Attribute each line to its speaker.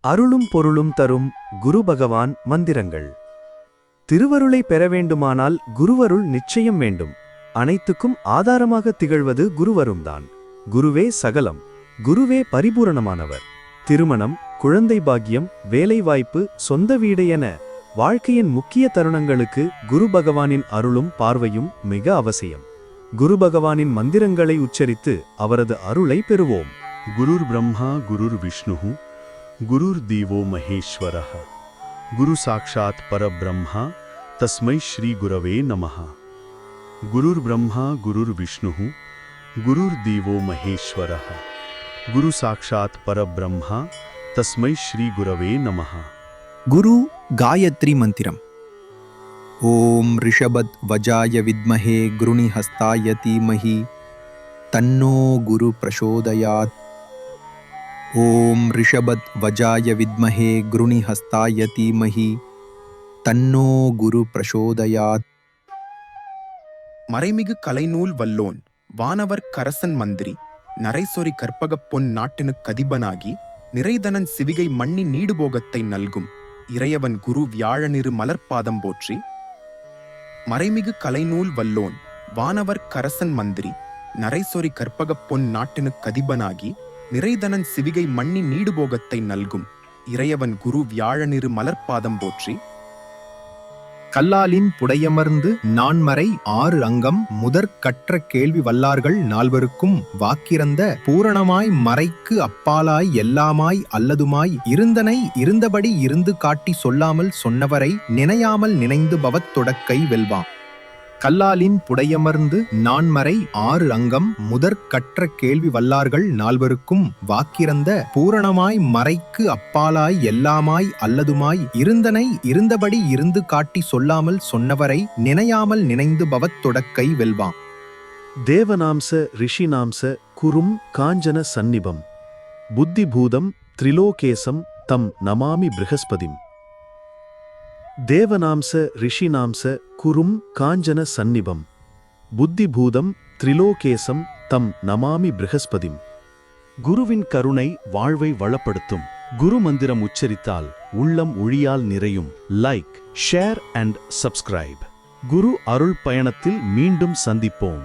Speaker 1: அருளும் பொருளும் தரும் குரு பகவான் மந்திரங்கள். திருவருளை பெற வேண்டுமானால் குருவருள் நிச்சயம் வேண்டும். அனைத்துக்கும் ஆதாரமாக திகழ்வது குருவரும்தான். குருவே சகலம். குருவே பரிபூரணமானவர். திருமணம் குழந்தை பாக்கியம் வேலைவாய்ப்பு சொந்த வீடு என வாழ்க்கையின் முக்கிய தருணங்களுக்கு குரு பகவானின் அருளும் பார்வையும் மிக அவசியம். குரு பகவானின் மந்திரங்களை உச்சரித்து அவரது அருளை பெறுவோம்.
Speaker 2: குருர் பிரம்மா குருர் விஷ்ணு गुरुर्देवो महेश्वरः। गुरुसाक्षात् परब्रह्मा तस्मै श्रीगुरवे नमः। गुरुर्ब्रह्मा गुरुर्विष्णुः गुरुर्देवो महेश्वरः। गुरुसाक्षात् परब्रह्मा तस्मै श्रीगुरवे नमः।
Speaker 3: विद्महे गृणिहस्ताय धीमहि। तन्नो गुरुप्रचोदयात् ஓம் ரிஷபத் வஜாய வித்மஹே குருணி ஹஸ்தாய தீமஹி. தன்னோ குரு பிரசோதயாத்.
Speaker 4: மறைமிகு கலைநூல் வல்லோன் வானவர் கரசன் மந்திரி நரைசொரி கற்பகப் பொன் நாட்டினுக் கதிபனாகி நிறைதனன் சிவிகை மண்ணி நீடுபோகத்தை நல்கும் இறையவன் குரு வியாழனிரு மலர்பாதம் போற்றி. மறைமிகு கலைநூல் வல்லோன் வானவர் கரசன் மந்திரி நரைசொரி கற்பகப் பொன் நாட்டினுக் கதிபனாகி நிறைதனன் சிவிகை மண்ணின் நீடுபோகத்தை நல்கும். இறையவன் குரு வியாழனிரு மலர்பாதம் போற்றி.
Speaker 3: கல்லாலின் புடையமர்ந்து நான்மறை ஆறு அங்கம் முதற் கற்ற கேள்வி வல்லார்கள் நால்வருக்கும் வாக்கிறந்த பூரணமாய் மறைக்கு அப்பாலாய் எல்லாமாய் அல்லதுமாய் இருந்தனை இருந்தபடி இருந்து காட்டி சொல்லாமல் சொன்னவரை நினையாமல் நினைந்து பவத் தொடக்கை வெல்வாம் கல்லாலின் புடையமர்ந்து நான்மறை ஆறு அங்கம் முதற் கற்ற கேள்வி வல்லார்கள் நால்வருக்கும் வாக்கிறந்த பூரணமாய் மறைக்கு அப்பாலாய் எல்லாமாய் அல்லதுமாய் இருந்தனை இருந்தபடி இருந்து காட்டி சொல்லாமல் சொன்னவரை நினையாமல் நினைந்து பவத் தொடக்கை வெல்வாம்.
Speaker 1: தேவநாம்ச ரிஷிநாம்ச குரும் காஞ்சன சந்நிபம். புத்திபூதம் திரிலோகேசம் தம் நமாமி பிருகஸ்பதிம். தேவநாம்ச ரிஷிநாம்ச குரும் காஞ்சன சந்நிபம். புத்திபூதம் திரிலோகேசம் தம் நமாமி ப்ரஹஸ்பதிம் குருவின் கருணை வாழ்வை வளப்படுத்தும். குரு மந்திரம் உச்சரித்தால் உள்ளம் ஒழியால் நிறையும். லைக் ஷேர் அண்ட் சப்ஸ்கிரைப் குரு அருள் பயணத்தில் மீண்டும் சந்திப்போம்.